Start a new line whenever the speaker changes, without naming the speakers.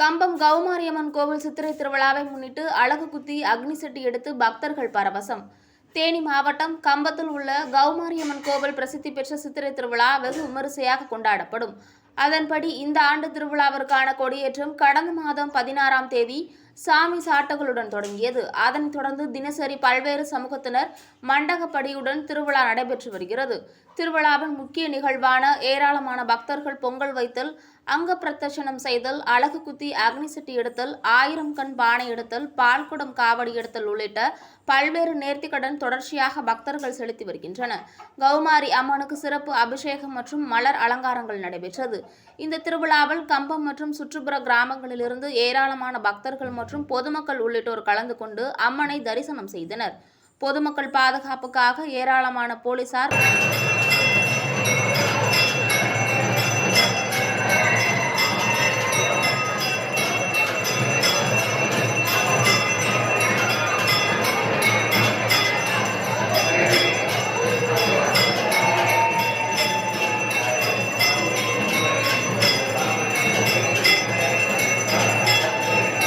கம்பம் கௌமாரியம்மன் கோவில் சித்திரை திருவிழாவை முன்னிட்டு அழகு குத்தி அக்னி செட்டி எடுத்து பக்தர்கள் பரவசம். தேனி மாவட்டம் கம்பத்தில் உள்ள கௌமாரியம்மன் கோவில் பிரசித்தி பெற்ற சித்திரை திருவிழா வெகு விமரிசையாக கொண்டாடப்படும். அதன்படி இந்த ஆண்டு திருவிழாவிற்கான கொடியேற்றம் கடந்த மாதம் பதினாறாம் தேதி சாமி சாட்டுகளுடன் தொடங்கியது. அதனைத் தொடர்ந்து தினசரி பல்வேறு சமூகத்தினர் மண்டகப்படியுடன் திருவிழா நடைபெற்று வருகிறது. திருவிழாவின் முக்கிய நிகழ்வான ஏராளமான பக்தர்கள் பொங்கல் வைத்தல் அங்க பிரதட்சணம் செய்தல் அழகு குத்தி அக்னி சட்டி எடுத்தல் ஆயிரம் கண் பானை எடுத்தல் பால்குடம் காவடி எடுத்தல் உள்ளிட்ட பல்வேறு நேர்த்திக்கடன் தொடர்ச்சியாக பக்தர்கள் செலுத்தி வருகின்றனர் கௌமாரி அம்மனுக்கு சிறப்பு அபிஷேகம் மற்றும் மலர் அலங்காரங்கள் நடைபெற்றது. இந்த திருவிழாவில் கம்பம் மற்றும் சுற்றுப்புற கிராமங்களிலிருந்து ஏராளமான பக்தர்கள் மற்றும் பொதுமக்கள் உள்ளிட்டோர் கலந்து கொண்டு அம்மனை தரிசனம் செய்தனர். பொதுமக்கள் பாதுகாப்புக்காக ஏராளமான போலீசார்